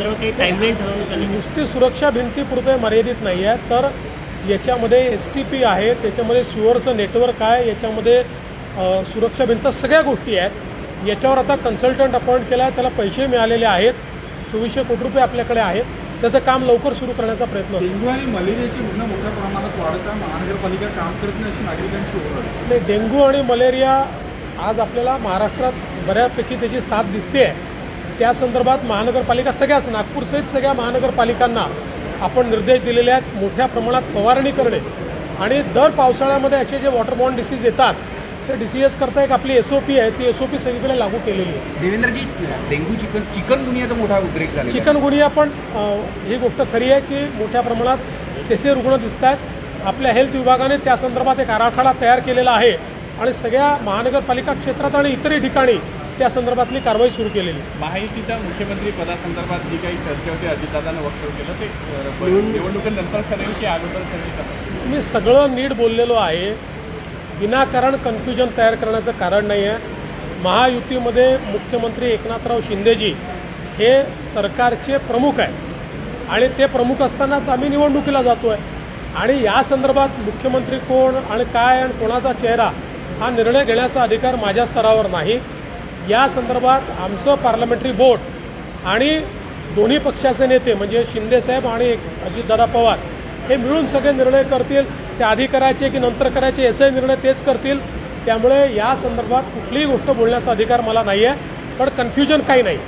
संदर्भात काही टाईमलाईन ठरवण्यात नुसती सुरक्षा भिंतीपुरते मर्यादित नाही आहे. तर याच्यामध्ये एस टी पी आहे. त्याच्यामध्ये शिवरचं नेटवर्क आहे. याच्यामध्ये सुरक्षा भिंत सगळ्या गोष्टी आहेत. याच्यावर आता कन्सल्टंट अपॉइंट केला आहे. त्याला पैसे मिळालेले आहेत. चोवीसशे कोटी रुपये आपल्याकडे आहेत. त्याचं काम लवकर सुरू करण्याचा प्रयत्न डेंग्यू आणि मलेरियाची रुग्ण मोठ्या प्रमाणात वाढत आहे. महानगरपालिका काम करत नाही अशी नागरिकांची. नाही डेंग्यू आणि मलेरिया आज आपल्याला महाराष्ट्रात बऱ्यापैकी त्याची साथ दिसते आहे त्या संदर्भात महानगरपालिका सगळ्याच नागपूरसहित सगळ्या महानगरपालिकांना आपण निर्देश दिलेले आहेत मोठ्या प्रमाणात फवारणी करणे. आणि दर पावसाळ्यामध्ये असे जे वॉटरबॉर्न डिसीज येतात ते डिसीएस करता एक आपली एस ओ पी आहे ती एस ओ पी सगळीकडे लागू केलेली आहे. देवेंद्रजी डेंग्यू चिकन चिकन गुन्ह्याचा मोठा उद्रेक झाला चिकनगुनिया पण अ, ही गोष्ट खरी आहे की मोठ्या प्रमाणात त्याचे रुग्ण दिसत आहेत. आपल्या हेल्थ विभागाने त्या संदर्भात एक आराखडा तयार केलेला आहे. आणि सगळ्या महानगरपालिका क्षेत्रात आणि इतरही ठिकाणी त्या संदर्भातली कारवाई सुरू केलेली. आहे. महायुतीच्या मुख्यमंत्री पदासंदर्भात जी काही चर्चा होती अजितदादांनी वक्तव्य केलं ते निवडणुकीनंतर ठरेल की अगोदर ठरेल कसं? मी सगळं नीट बोललेलो आहे. विनाकारण कन्फ्युजन तयार करण्याचं कारण नाही आहे महायुतीमध्ये मुख्यमंत्री एकनाथराव शिंदेजी हे सरकारचे प्रमुख आहेत. आणि ते प्रमुख असतानाच आम्ही निवडणुकीला जातो आहे आणि या संदर्भात मुख्यमंत्री कोण आणि काय आणि कोणाचा चेहरा हा निर्णय घेण्याचा अधिकार माझ्या स्तरावर नाही. या संदर्भात आमचं पार्लमेंटरी बोर्ड आणि दोन्ही पक्षाचे नेते म्हणजे शिंदेसाहेब आणि अजितदादा पवार हे मिळून सगळे निर्णय करतील. ते आधी करायचे की नंतर करायचे याचाही निर्णय तेच करतील. त्यामुळे या संदर्भात कुठलीही गोष्ट बोलण्याचा अधिकार मला नाही. आहे पण कन्फ्युजन काही नाही.